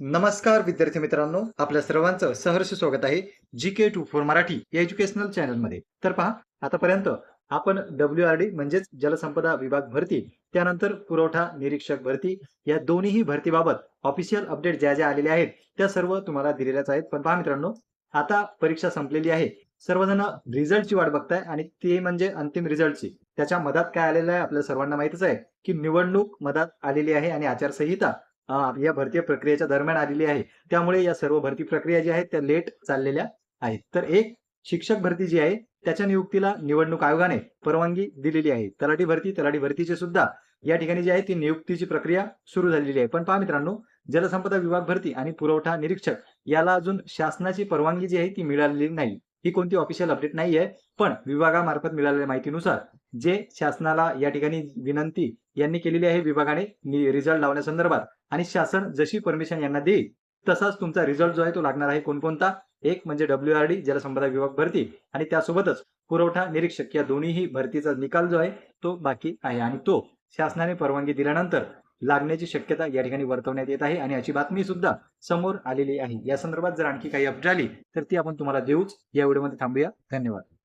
नमस्कार विद्यार्थी मित्रांनो आपल्या सर्वांचं सहर्ष स्वागत आहे G K two four Marathi या एज्युकेशनल चॅनलमध्ये तर पहा आतापर्यंत आपण डब्ल्यू आर डी म्हणजेच जलसंपदा विभाग भरती त्यानंतर पुरवठा निरीक्षक भरती या दोन्हीही भरतीबाबत ऑफिशियल अपडेट ज्या ज्या आलेल्या आहेत त्या सर्व तुम्हाला दिलेल्याच आहेत. पण पहा मित्रांनो आता परीक्षा संपलेली आहे. सर्वजण रिझल्टची वाट बघताय आणि ते म्हणजे अंतिम रिझल्टची त्याच्या मधात काय आलेलं आहे आपल्या सर्वांना माहितच आहे की निवडणूक मधात आलेली आहे आणि आचारसंहिता या भरती प्रक्रियेच्या दरम्यान आलेली आहे. त्यामुळे या सर्व भरती प्रक्रिया ज्या आहेत त्या लेट चाललेल्या आहेत. तर एक शिक्षक भरती जी आहे त्याच्या नियुक्तीला निवडणूक आयोगाने परवानगी दिलेली आहे. तलाठी भरती तलाठी भरतीची सुद्धा या ठिकाणी जी आहे ती नियुक्तीची प्रक्रिया सुरू झालेली आहे. पण पहा मित्रांनो जलसंपदा विभाग भरती आणि पुरवठा निरीक्षक याला अजून शासनाची परवानगी जी आहे ती मिळालेली नाही. ही कोणती ऑफिशियल अपडेट नाही आहे पण विभागामार्फत मिळालेल्या माहितीनुसार जे शासनाला या ठिकाणी विनंती यांनी केलेली आहे विभागाने रिझल्ट लावण्यासंदर्भात आणि शासन जशी परमिशन यांना देईल तसाच तुमचा रिझल्ट जो आहे तो लागणार आहे कोणकोणता? एक म्हणजे डब्ल्यू आर डी जलसंपदा विभाग भरती आणि त्यासोबतच पुरवठा निरीक्षक या दोन्हीही भरतीचा निकाल जो आहे तो बाकी आहे. आणि तो शासनाने परवानगी दिल्यानंतर लागण्याची शक्यता या ठिकाणी वर्तवण्यात येत आहे. आणि अशी बातमी सुद्धा समोर आलेली आहे. या संदर्भात जर आणखी काही अपडेट आली तर ती आपण तुम्हाला देऊच या व्हिडिओमध्ये थांबूया. धन्यवाद.